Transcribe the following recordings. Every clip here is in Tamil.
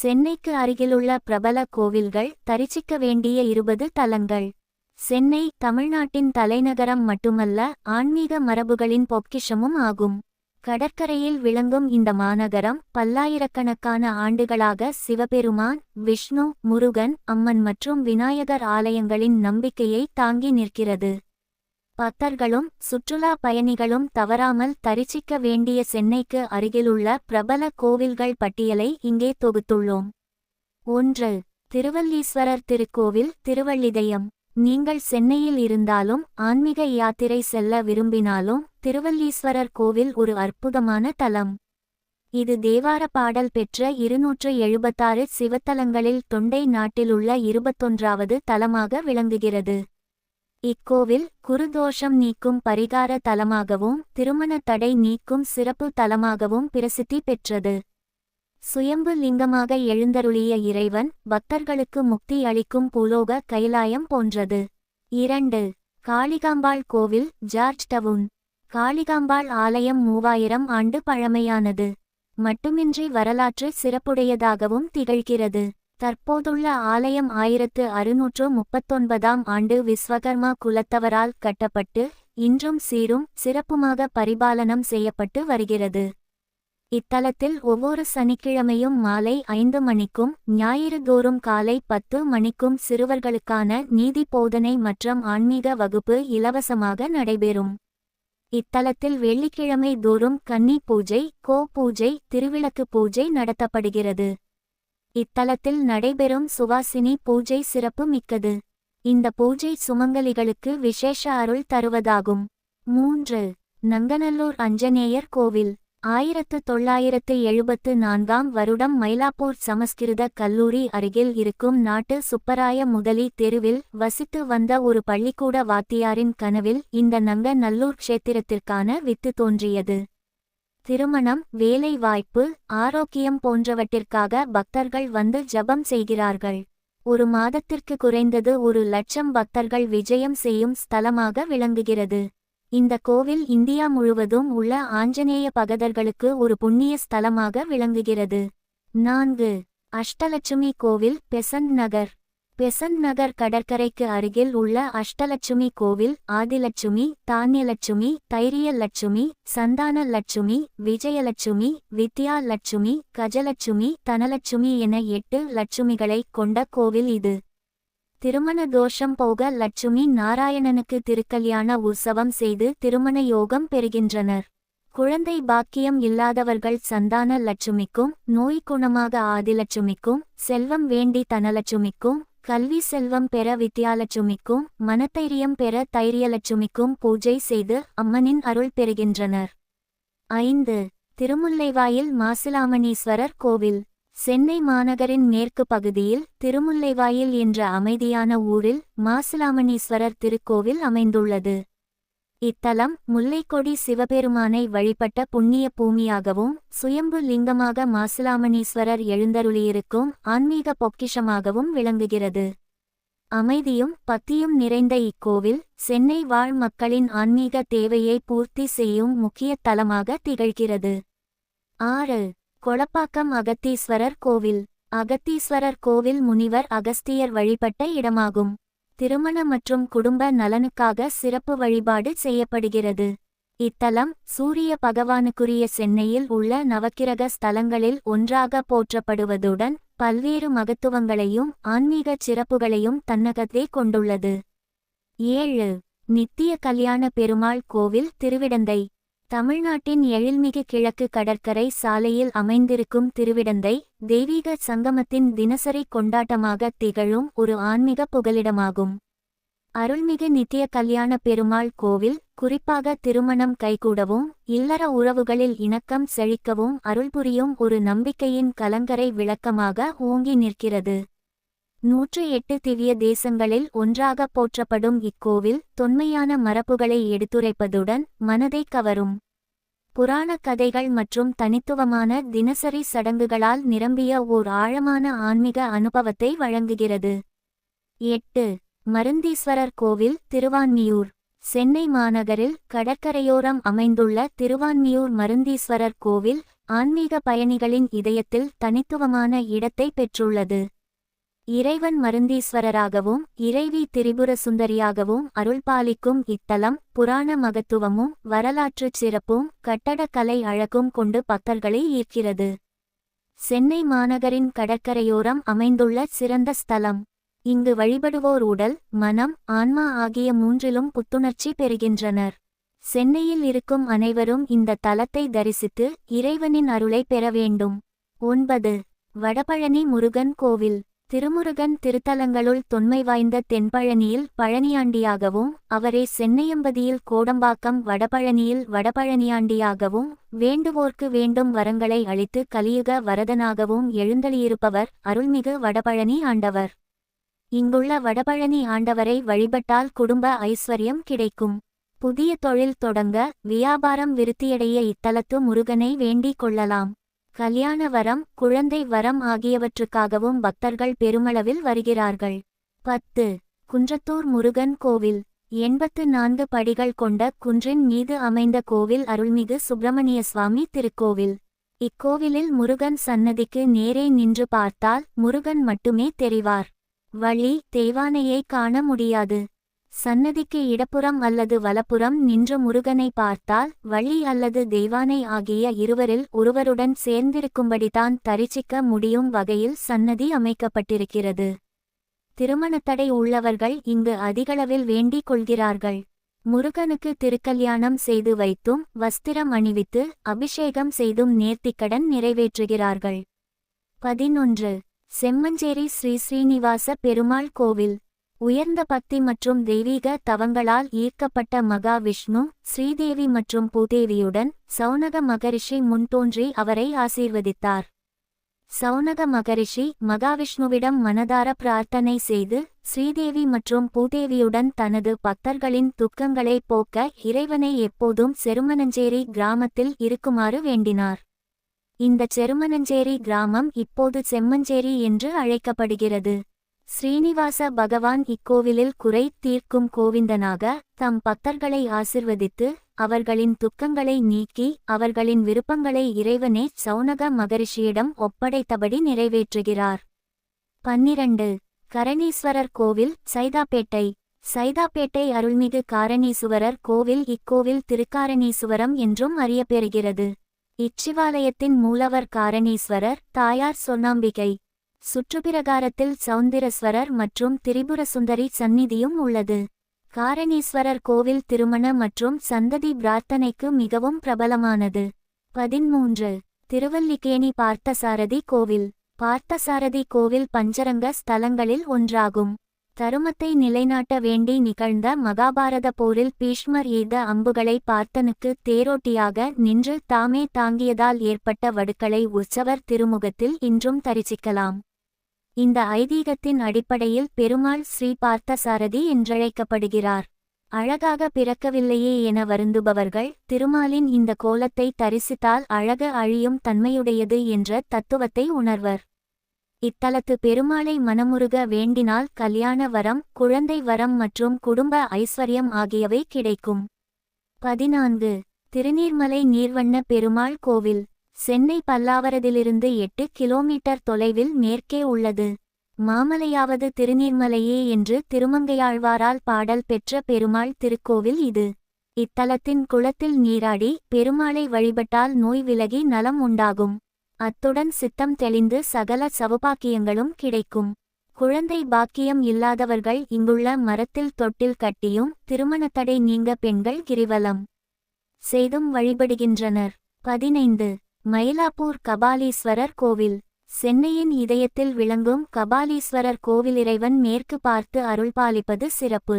சென்னைக்கு அருகிலுள்ள பிரபல கோவில்கள் தரிசிக்க வேண்டிய இருபது தலங்கள். சென்னை தமிழ்நாட்டின் தலைநகரம் மட்டுமல்ல ஆன்மீக மரபுகளின் பொக்கிஷமும் ஆகும். கடற்கரையில் விளங்கும் இந்த மாநகரம் பல்லாயிரக்கணக்கான ஆண்டுகளாக சிவபெருமான் விஷ்ணு முருகன் அம்மன் மற்றும் விநாயகர் ஆலயங்களின் நம்பிக்கையை தாங்கி நிற்கிறது. பக்தர்களும் சுற்றுலா பயணிகளும் தவறாமல் தரிசிக்க வேண்டிய சென்னைக்கு அருகிலுள்ள பிரபல கோவில்கள் பட்டியலை இங்கே தொகுத்துள்ளோம். ஒன்று திருவல்லீஸ்வரர் திருக்கோவில் திருவள்ளிதயம். நீங்கள் சென்னையில் இருந்தாலும் ஆன்மீக யாத்திரை செல்ல விரும்பினாலும் திருவல்லீஸ்வரர் கோவில் ஒரு அற்புதமான தலம். இது தேவார பாடல் பெற்ற இருநூற்று எழுபத்தாறு சிவத்தலங்களில் தொண்டை நாட்டிலுள்ள இருபத்தொன்றாவது தலமாக விளங்குகிறது. இக்கோவில் குருதோஷம் நீக்கும் பரிகார தலமாகவும் திருமண தடை நீக்கும் சிறப்பு தலமாகவும் பிரசித்தி பெற்றது. சுயம்பு லிங்கமாக எழுந்தருளிய இறைவன் பக்தர்களுக்கு முக்தி அளிக்கும் பூலோக கைலாயம் போன்றது. இரண்டு காளிகாம்பாள் கோவில் ஜார்ஜ் டவுன். காளிகாம்பாள் ஆலயம் மூவாயிரம் ஆண்டு பழமையானது. மட்டுமின்றி வரலாற்று சிறப்புடையதாகவும் திகழ்கிறது. தற்போதுள்ள ஆலயம் ஆயிரத்து அறுநூற்று முப்பத்தொன்பதாம் ஆண்டு விஸ்வகர்மா குலத்தவரால் கட்டப்பட்டு இன்றும் சீரும் சிறப்புமாக பரிபாலனம் செய்யப்பட்டு வருகிறது. இத்தலத்தில் ஒவ்வொரு சனிக்கிழமையும் மாலை ஐந்து மணிக்கும் ஞாயிறு தோறும் காலை பத்து மணிக்கும் சிறுவர்களுக்கான நீதி போதனை மற்றும் ஆன்மீக வகுப்பு இலவசமாக நடைபெறும். இத்தலத்தில் வெள்ளிக்கிழமை தோறும் கன்னி பூஜை கோ பூஜை திருவிளக்கு பூஜை நடத்தப்படுகிறது. இத்தலத்தில் நடைபெறும் சுவாசினி பூஜை சிறப்பு மிக்கது. இந்த பூஜை சுமங்கலிகளுக்கு விசேஷ அருள் தருவதாகும். மூன்று. நங்கநல்லூர் அஞ்சநேயர் கோவில். ஆயிரத்து தொள்ளாயிரத்து எழுபத்து நான்காம் வருடம் மயிலாப்பூர் சமஸ்கிருத கல்லூரி அருகில் இருக்கும் நாட்டு சுப்பராய முதலி தெருவில் வசித்து வந்த ஒரு பள்ளிக்கூட வாத்தியாரின் கனவில் இந்த நங்க நல்லூர் க்ஷேத்திரத்திற்கான வித்து தோன்றியது. திருமணம் வேலை வாய்ப்பு ஆரோக்கியம் போன்றவற்றிற்காக பக்தர்கள் வந்து ஜபம் செய்கிறார்கள். ஒரு மாதத்திற்கு குறைந்தது ஒரு லட்சம் பக்தர்கள் விஜயம் செய்யும் ஸ்தலமாக விளங்குகிறது. இந்த கோவில் இந்தியா முழுவதும் உள்ள ஆஞ்சநேய பகதர்களுக்கு ஒரு புண்ணிய ஸ்தலமாக விளங்குகிறது. நான்கு. அஷ்டலட்சுமி கோவில் பெசன்ட் நகர். பெசன்ட் நகர் கடற்கரைக்கு அருகில் உள்ள அஷ்டலட்சுமி கோவில் ஆதிலட்சுமி தானியலட்சுமி தைரியலட்சுமி சந்தான லட்சுமி விஜயலட்சுமி வித்யா லட்சுமி கஜலட்சுமி தனலட்சுமி என எட்டு லட்சுமிகளை கொண்ட கோவில் இது. திருமண தோஷம் போக லட்சுமி நாராயணனுக்கு திருக்கல்யாண உற்சவம் செய்து திருமண யோகம் பெறுகின்றனர். குழந்தை பாக்கியம் இல்லாதவர்கள் சந்தான லட்சுமிக்கும் நோய் குணமாக ஆதிலட்சுமிக்கும் செல்வம் வேண்டி தனலட்சுமிக்கும் கல்வி செல்வம் பெற வித்யாலட்சுமிக்கும் மனத்தைரியம் பெற தைரியலட்சுமிக்கும் பூஜை செய்து அம்மனின் அருள் பெறுகின்றனர். ஐந்து. திருமுல்லைவாயில் மாசிலாமணீஸ்வரர் கோவில். சென்னை மாநகரின் மேற்கு பகுதியில் திருமுல்லைவாயில் என்ற அமைதியான ஊரில் மாசிலாமணீஸ்வரர் திருக்கோவில் அமைந்துள்ளது. இத்தலம் முல்லைக்கொடி சிவபெருமானை வழிபட்ட புண்ணிய பூமியாகவும் சுயம்பு லிங்கமாக மாசிலாமணீஸ்வரர் எழுந்தருளியிருக்கும் ஆன்மீக பொக்கிஷமாகவும் விளங்குகிறது. அமைதியும் பத்தியும் நிறைந்த இக்கோவில் சென்னை வாழ் மக்களின் ஆன்மீக தேவையை பூர்த்தி செய்யும் முக்கிய தலமாக திகழ்கிறது. ஆறு. கொளப்பாக்கம் அகத்தீஸ்வரர் கோவில். அகத்தீஸ்வரர் கோவில் முனிவர் அகஸ்தியர் வழிபட்ட இடமாகும். திருமண மற்றும் குடும்ப நலனுக்காக சிறப்பு வழிபாடு செய்யப்படுகிறது. இத்தலம் சூரிய பகவானுக்குரிய சென்னையில் உள்ள நவக்கிரக ஸ்தலங்களில் ஒன்றாக போற்றப்படுவதுடன் பல்வேறு மகத்துவங்களையும் ஆன்மீக சிறப்புகளையும் தன்னகத்தே கொண்டுள்ளது. ஏழு நித்திய கல்யாண பெருமாள் கோவில் திருவிடந்தை. தமிழ்நாட்டின் எழில்மிகு கிழக்கு கடற்கரை சாலையில் அமைந்திருக்கும் திருவிடந்தை தெய்வீக சங்கமத்தின் தினசரி கொண்டாட்டமாக திகழும் ஒரு ஆன்மீக புகலிடமாகும். அருள்மிகு நித்திய கல்யாண பெருமாள் கோவில் குறிப்பாக திருமணம் கைகூடவும் இல்லற உறவுகளில் இணக்கம் செழிக்கவும் அருள்புரியும் ஒரு நம்பிக்கையின் கலங்கரை விளக்கமாக ஓங்கி நிற்கிறது. நூற்று எட்டு திவ்ய தேசங்களில் ஒன்றாக போற்றப்படும் இக்கோவில் தொன்மையான மரபுகளை எடுத்துரைப்பதுடன் மனதை கவரும். புராண கதைகள் மற்றும் தனித்துவமான தினசரி சடங்குகளால் நிரம்பிய ஓர் ஆழமான ஆன்மீக அனுபவத்தை வழங்குகிறது. எட்டு. மருந்தீஸ்வரர் கோவில் திருவான்மியூர். சென்னை மாநகரில் கடற்கரையோரம் அமைந்துள்ள திருவான்மியூர் மருந்தீஸ்வரர் கோவில் ஆன்மீக பயணிகளின் இதயத்தில் தனித்துவமான இடத்தை பெற்றுள்ளது. இறைவன் மருந்தீஸ்வரராகவும் இறைவி திரிபுர சுந்தரியாகவும் அருள்பாலிக்கும் இத்தலம் புராண மகத்துவமும் வரலாற்றுச் சிறப்பும் கட்டடக்கலை அழகும் கொண்டு பக்தர்களை ஈர்க்கிறது. சென்னை மாநகரின் கடற்கரையோரம் அமைந்துள்ள சிறந்த ஸ்தலம். இங்கு வழிபடுவோர் உடல் மனம் ஆன்மா ஆகிய மூன்றிலும் புத்துணர்ச்சி பெறுகின்றனர். சென்னையில் இருக்கும் அனைவரும் இந்த தலத்தை தரிசித்து இறைவனின் அருளை பெற வேண்டும். ஒன்பது. வடபழனி முருகன் கோவில். திருமுருகன் திருத்தலங்களுள் தொன்மை வாய்ந்த தென்பழனியில் பழனியாண்டியாகவும் அவரே சென்னையம்பதியில் கோடம்பாக்கம் வடபழனியில் வடபழனியாண்டியாகவும் வேண்டுவோர்க்கு வேண்டும் வரங்களை அளித்து கலியுக வரதனாகவும் எழுந்தளியிருப்பவர் அருள்மிகு வடபழனி ஆண்டவர். இங்குள்ள வடபழனி ஆண்டவரை வழிபட்டால் குடும்ப ஐஸ்வர்யம் கிடைக்கும். புதிய தொழில் தொடங்க வியாபாரம் விருத்தியடைய இத்தலத்து முருகனை வேண்டிக் கொள்ளலாம். கல்யாண வரம் குழந்தை வரம் ஆகியவற்றுக்காகவும் பக்தர்கள் பெருமளவில் வருகிறார்கள். பத்து. குன்றத்தூர் முருகன் கோவில். எண்பத்து நான்கு படிகள் கொண்ட குன்றின் மீது அமைந்த கோவில் அருள்மிகு சுப்பிரமணிய சுவாமி திருக்கோவில். இக்கோவிலில் முருகன் சன்னதிக்கு நேரே நின்று பார்த்தால் முருகன் மட்டுமே தெரிவார். வழி தெய்வானையை காண முடியாது. சன்னதிக்கு இடப்புறம் அல்லது வலப்புறம் நின்ற முருகனை பார்த்தால் வள்ளி அல்லது தெய்வானை ஆகிய இருவரில் ஒருவருடன் சேர்ந்திருக்கும்படிதான் தரிசிக்க முடியும் வகையில் சன்னதி அமைக்கப்பட்டிருக்கிறது. திருமணத்தடை உள்ளவர்கள் இங்கு அதிகளவில் வேண்டிக் கொள்கிறார்கள். முருகனுக்கு திருக்கல்யாணம் செய்து வைத்தும் வஸ்திரம் அணிவித்து அபிஷேகம் செய்தும் நேர்த்திக்கடன் நிறைவேற்றுகிறார்கள். பதினொன்று. செம்மஞ்சேரி ஸ்ரீ ஸ்ரீனிவாச பெருமாள் கோவில் உயர்ந்த பக்தி மற்றும் தெய்வீக தவங்களால் ஈர்க்கப்பட்ட மகாவிஷ்ணு ஸ்ரீதேவி மற்றும் பூதேவியுடன் சௌனக மகரிஷி முன்தோன்றி அவரை ஆசீர்வதித்தார். சௌனக மகரிஷி மகாவிஷ்ணுவிடம் மனதார பிரார்த்தனை செய்து ஸ்ரீதேவி மற்றும் பூதேவியுடன் தனது பக்தர்களின் துக்கங்களை போக்க இறைவனை எப்போதும் செருமனஞ்சேரி கிராமத்தில் இருக்குமாறு வேண்டினார். இந்த செருமனஞ்சேரி கிராமம் இப்போது செம்மஞ்சேரி என்று அழைக்கப்படுகிறது. ஸ்ரீனிவாச பகவான் இக்கோவிலில் குறை தீர்க்கும் கோவிந்தனாக தம் பக்தர்களை ஆசிர்வதித்து அவர்களின் துக்கங்களை நீக்கி அவர்களின் விருப்பங்களை இறைவனே சௌனக மகரிஷியிடம் ஒப்படைத்தபடி நிறைவேற்றுகிறார். பன்னிரண்டு. கரணீஸ்வரர் கோவில் சைதாப்பேட்டை. சைதாப்பேட்டை அருள்மிகு காரணீசுவரர் கோவில் இக்கோவில் திருக்காரணீசுவரம் என்றும் அறியப்பெறுகிறது. இச்சிவாலயத்தின் மூலவர் காரணீஸ்வரர் தாயார் சொன்னாம்பிகை. சுற்றுப்பிரகாரத்தில் சௌந்திரஸ்வரர் மற்றும் திரிபுர சுந்தரி சந்நிதியும் உள்ளது. காரணீஸ்வரர் கோவில் திருமண மற்றும் சந்ததி பிரார்த்தனைக்கு மிகவும் பிரபலமானது. பதிமூன்று திருவல்லிக்கேணி பார்த்தசாரதி கோவில். பார்த்தசாரதி கோவில் பஞ்சரங்க ஸ்தலங்களில் ஒன்றாகும். தருமத்தை நிலைநாட்ட வேண்டி நிகழ்ந்த மகாபாரத போரில் பீஷ்மர் எய்த அம்புகளை பார்த்தனுக்கு தேரோட்டியாக நின்று தாமே தாங்கியதால் ஏற்பட்ட வடுக்களை உற்சவர் திருமுகத்தில் இன்றும் தரிசிக்கலாம். இந்த ஐதீகத்தின் அடிப்படையில் பெருமாள் ஸ்ரீ பார்த்தசாரதி என்றழைக்கப்படுகிறார். அழகாக பிறக்கவில்லையே என வருந்துபவர்கள் திருமாலின் இந்த கோலத்தை தரிசித்தால் அழக அழியும் தன்மையுடையது என்ற தத்துவத்தை உணர்வர். இத்தலத்து பெருமாளை மனமுருக வேண்டினால் கல்யாண வரம் குழந்தை வரம் மற்றும் குடும்ப ஐஸ்வர்யம் ஆகியவை கிடைக்கும். பதினான்கு. திருநீர்மலை நீர்வண்ண பெருமாள் கோவில். சென்னை பல்லாவரதிலிருந்து எட்டு கிலோமீட்டர் தொலைவில் மேற்கே உள்ளது. மாமலையாவது திருநீர்மலையே என்று திருமங்கையாழ்வாரால் பாடல் பெற்ற பெருமாள் திருக்கோவில் இது. இத்தலத்தின் குளத்தில் நீராடி பெருமாளை வழிபட்டால் நோய் விலகி நலம் உண்டாகும். அத்துடன் சித்தம் தெளிந்து சகல சவுபாக்கியங்களும் கிடைக்கும். குழந்தை பாக்கியம் இல்லாதவர்கள் இங்குள்ள மரத்தில் தொட்டில் கட்டியும் திருமணத்தடை நீங்க பெண்கள் கிரிவலம் செய்தும் வழிபடுகின்றனர். பதினைந்து மயிலாப்பூர் கபாலீஸ்வரர் கோவில். சென்னையின் இதயத்தில் விளங்கும் கபாலீஸ்வரர் கோவில் இறைவன் மேற்கு பார்த்து அருள்பாலிப்பது சிறப்பு.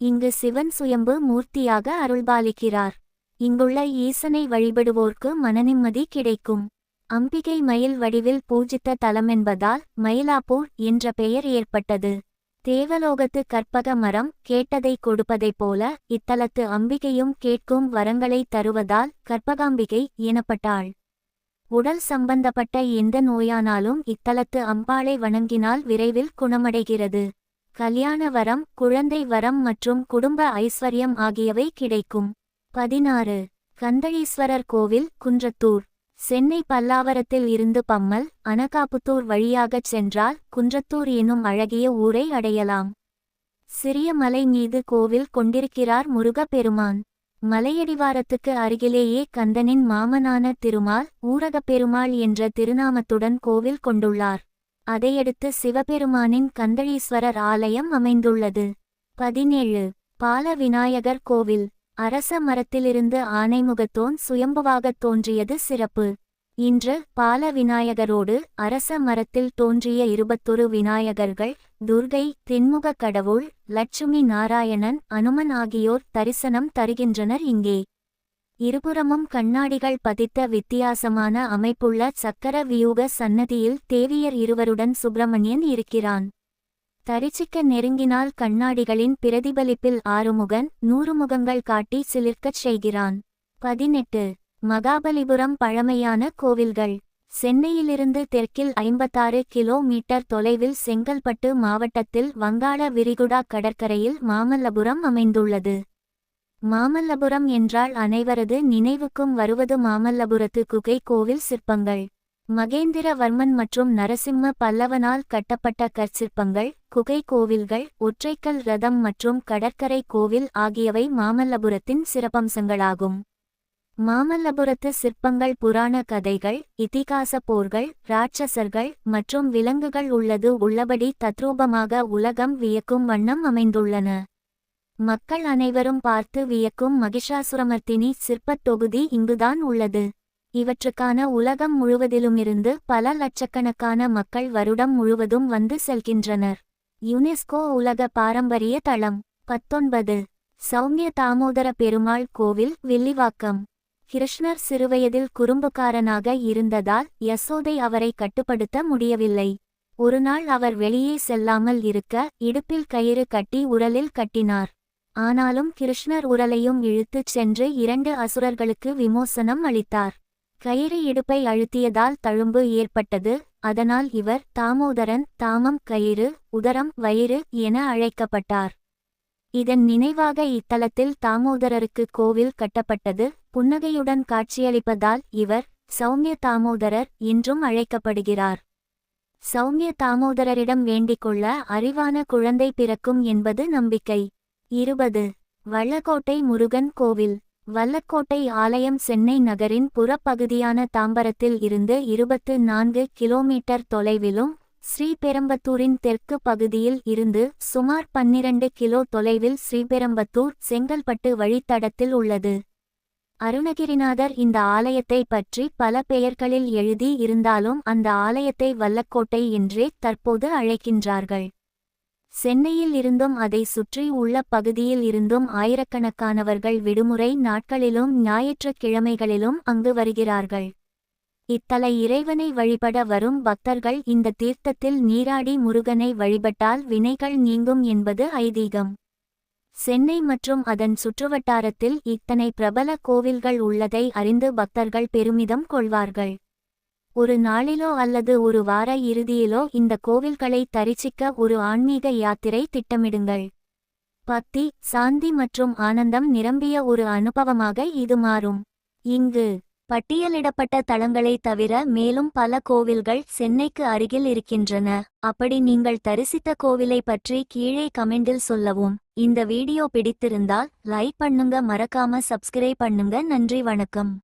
இங்கு சிவன் சுயம்பு மூர்த்தியாக அருள்பாலிக்கிறார். இங்குள்ள ஈசனை வழிபடுவோர்க்கு மனநிம்மதி கிடைக்கும். அம்பிகை மயில் வடிவில் பூஜித்த தலமென்பதால் மயிலாப்பூர் என்ற பெயர் ஏற்பட்டது. தேவலோகத்து கற்பக மரம் கேட்டதை கொடுப்பதைப் போல இத்தலத்து அம்பிகையும் கேட்கும் வரங்களை தருவதால் கற்பகாம்பிகை எனப்பட்டாள். உடல் சம்பந்தப்பட்ட எந்த நோயானாலும் இத்தலத்து அம்பாளை வணங்கினால் விரைவில் குணமடைகிறது. கல்யாண வரம் குழந்தை வரம் மற்றும் குடும்ப ஐஸ்வர்யம் ஆகியவை கிடைக்கும். பதினாறு. கந்தளீஸ்வரர் கோவில் குன்றத்தூர். சென்னை பல்லாவரத்தில் இருந்து பம்மல் அனகாபுத்தூர் வழியாகச் சென்றால் குன்றத்தூர் எனும் அழகிய ஊரை அடையலாம். சிறிய மலை மீது கோவில் கொண்டிருக்கிறார் முருகப்பெருமான். மலையடிவாரத்துக்கு அருகிலேயே கந்தனின் மாமனான திருமால் ஊரகப் பெருமாள் என்ற திருநாமத்துடன் கோவில் கொண்டுள்ளார். அதையடுத்து சிவபெருமானின் கந்தளீஸ்வரர் ஆலயம் அமைந்துள்ளது. பதினேழு. பால விநாயகர் கோவில். அரச மரத்திலிருந்து ஆனைமுகத்தோன் சுயம்புவாகத் தோன்றியது சிறப்பு. இன்று பால விநாயகரோடு அரச மரத்தில் தோன்றிய இருபத்தொரு விநாயகர்கள் துர்கை தென்முக கடவுள் லட்சுமி நாராயணன் அனுமன் ஆகியோர் தரிசனம் தருகின்றனர் இங்கே. இருபுறமும் கண்ணாடிகள் பதித்த வித்தியாசமான அமைப்புள்ள சக்கர வியூக சன்னதியில் தேவியர் இருவருடன் சுப்பிரமணியன் இருக்கிறான். தரிசிக்க நெருங்கினால் கண்ணாடிகளின் பிரதிபலிப்பில் ஆறுமுகன் நூறு முகங்கள் காட்டி சிலிர்க்கச் செய்கிறான். பதினெட்டு. மகாபலிபுரம் பழமையான கோவில்கள். சென்னையிலிருந்து தெற்கில் ஐம்பத்தாறு கிலோமீட்டர் தொலைவில் செங்கல்பட்டு மாவட்டத்தில் வங்காள விரிகுடா கடற்கரையில் மாமல்லபுரம் அமைந்துள்ளது. மாமல்லபுரம் என்றால் அனைவரது நினைவுக்கும் வருவது மாமல்லபுரத்து குகை கோவில் சிற்பங்கள். மகேந்திரவர்மன் மற்றும் நரசிம்ம பல்லவனால் கட்டப்பட்ட கற்சிற்பங்கள் குகை கோவில்கள் ஒற்றைக்கல் ரதம் மற்றும் கடற்கரை கோவில் ஆகியவை மாமல்லபுரத்தின் சிறப்பம்சங்களாகும். மாமல்லபுரத்து சிற்பங்கள் புராண கதைகள் இதிகாச போர்கள் ராட்சசர்கள் மற்றும் விலங்குகள் உள்ளது உள்ளபடி தத்ரூபமாக உலகம் வியக்கும் வண்ணம் அமைந்துள்ளன. மக்கள் அனைவரும் பார்த்து வியக்கும் மகிஷாசுரமர்த்தினி சிற்பத் தொகுதி இங்குதான் உள்ளது. இவற்றுக்கான உலகம் முழுவதிலுமிருந்து பல லட்சக்கணக்கான மக்கள் வருடம் முழுவதும் வந்து செல்கின்றனர். யுனெஸ்கோ உலக பாரம்பரிய தளம் பத்தொன்பது. சௌமிய தாமோதர பெருமாள் கோவில் வில்லிவாக்கம். கிருஷ்ணர் சிறுவயதில் குறும்புக்காரனாக இருந்ததால் யசோதை அவரை கட்டுப்படுத்த முடியவில்லை. ஒருநாள் அவர் வெளியே செல்லாமல் இருக்க இடுப்பில் கயிறு கட்டி உரலில் கட்டினார். ஆனாலும் கிருஷ்ணர் உரலையும் இழுத்துச் சென்று இரண்டு அசுரர்களுக்கு விமோசனம் அளித்தார். கயிறு இடுப்பை அழுத்தியதால் தழும்பு ஏற்பட்டது. அதனால் இவர் தாமோதரன் தாமம் கயிறு உதரம் வயிறு என அழைக்கப்பட்டார். இதன் நினைவாக இத்தலத்தில் தாமோதரருக்கு கோவில் கட்டப்பட்டது. புன்னகையுடன் காட்சியளிப்பதால் இவர் சௌமிய தாமோதரர் என்றும் அழைக்கப்படுகிறார். சௌமிய தாமோதரரிடம் வேண்டிக்கொள்ள அறிவான குழந்தை பிறக்கும் என்பது நம்பிக்கை. இருபது. வள்ளக்கோட்டை முருகன் கோவில். வல்லக்கோட்டை ஆலயம் சென்னை நகரின் புறப்பகுதியான தாம்பரத்தில் இருந்து இருபத்து நான்கு கிலோமீட்டர் தொலைவிலும் ஸ்ரீபெரம்பத்தூரின் தெற்கு பகுதியில் இருந்து சுமார் பன்னிரண்டு கிலோ தொலைவில் ஸ்ரீபெரம்பத்தூர் செங்கல்பட்டு வழித்தடத்தில் உள்ளது. அருணகிரிநாதர் இந்த ஆலயத்தை பற்றி பல பெயர்களில் எழுதி இருந்தாலும் அந்த ஆலயத்தை வல்லக்கோட்டை என்றே தற்போது அழைக்கின்றார்கள். சென்னையில் இருந்தும் அதை சுற்றி உள்ள பகுதியில் இருந்தும் ஆயிரக்கணக்கானவர்கள் விடுமுறை நாட்களிலும் ஞாயிற்றுக்கிழமைகளிலும் அங்கு வருகிறார்கள். இத்தல இறைவனை வழிபட வரும் பக்தர்கள் இந்த தீர்த்தத்தில் நீராடி முருகனை வழிபட்டால் வினைகள் நீங்கும் என்பது ஐதீகம். சென்னை மற்றும் அதன் சுற்றுவட்டாரத்தில் இத்தனை பிரபல கோவில்கள் உள்ளதை அறிந்து பக்தர்கள் பெருமிதம் கொள்வார்கள். ஒரு நாளிலோ அல்லது ஒரு வார இறுதியிலோ இந்த கோவில்களை தரிசிக்க ஒரு ஆன்மீக யாத்திரை திட்டமிடுங்கள். பக்தி சாந்தி மற்றும் ஆனந்தம் நிரம்பிய ஒரு அனுபவமாக இது மாறும். இங்கு பட்டியலிடப்பட்ட தளங்களைத் தவிர மேலும் பல கோவில்கள் சென்னைக்கு அருகில் இருக்கின்றன. அப்படி நீங்கள் தரிசித்த கோவிலை பற்றி கீழே கமெண்டில் சொல்லவும். இந்த வீடியோ பிடித்திருந்தால் லைக் பண்ணுங்க மறக்காம சப்ஸ்கிரைப் பண்ணுங்க. நன்றி வணக்கம்.